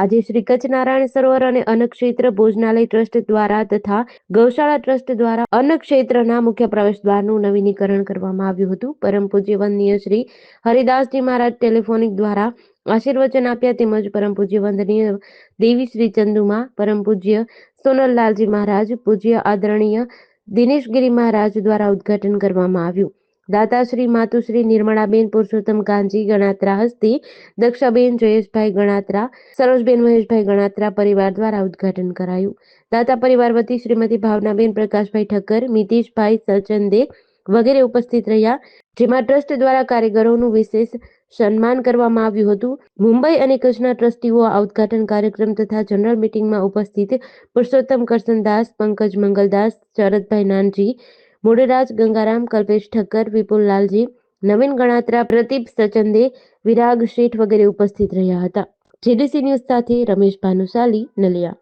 આજે શ્રી કચ્છ નારાયણ સરોવર અને અન્નક્ષેત્ર ભોજનાલય ટ્રસ્ટ દ્વારા તથા ગૌશાળા ટ્રસ્ટ દ્વારા અન્નક્ષેત્રના મુખ્ય પ્રવેશ દ્વારનું નવીનીકરણ કરવામાં આવ્યું હતું. પરમ પૂજ્ય વંદનીય શ્રી હરિદાસજી મહારાજ ટેલિફોનિક દ્વારા આશીર્વચન આપ્યા તેમજ પરમ પૂજ્ય વંદનીય દેવી શ્રી ચંદુમા, પરમ પૂજ્ય સોનલલાલજી મહારાજ, પૂજ્ય આદરણીય દિનેશગીરી મહારાજ દ્વારા ઉદ્ઘાટન કરવામાં આવ્યું. દાતાશ્રી માતુશ્રી નિર્મળાબેન પુરુષોત્તમ કાંજી ગણાત્રા હસ્તે, દક્ષાબેન જયેશભાઈ ગણાત્રા, સરોજબેન મહેશભાઈ ગણાત્રા પરિવાર દ્વારા ઉદઘાટન કરાયું. દાતા પરિવાર વતી શ્રીમતી ભાવનાબેન પ્રકાશભાઈ ઠક્કર, મિતેશભાઈ સચંદે વગેરે ઉપસ્થિત રહ્યા, જેમાં ટ્રસ્ટ દ્વારા કારીગરોનું વિશેષ સન્માન કરવામાં આવ્યું હતું. મુંબઈ અને કચ્છના ટ્રસ્ટીઓ આ ઉદ્ઘાટન કાર્યક્રમ તથા જનરલ મીટિંગમાં ઉપસ્થિત પુરુષોત્તમ કરસનદાસ પંકજ મંગલદાસ, શરદભાઈ નાનજી મોડેરાજ ગંગારામ, કલ્પેશ ઠક્કર, વિપુલ લાલજી, નવીન ગણાત્રા, પ્રદીપ સચંદે, વિરાગ શેઠ વગેરે ઉપસ્થિત રહ્યા હતા. જેડીસી ન્યૂઝ સાથે રમેશ ભાનુશાલી, નલિયા.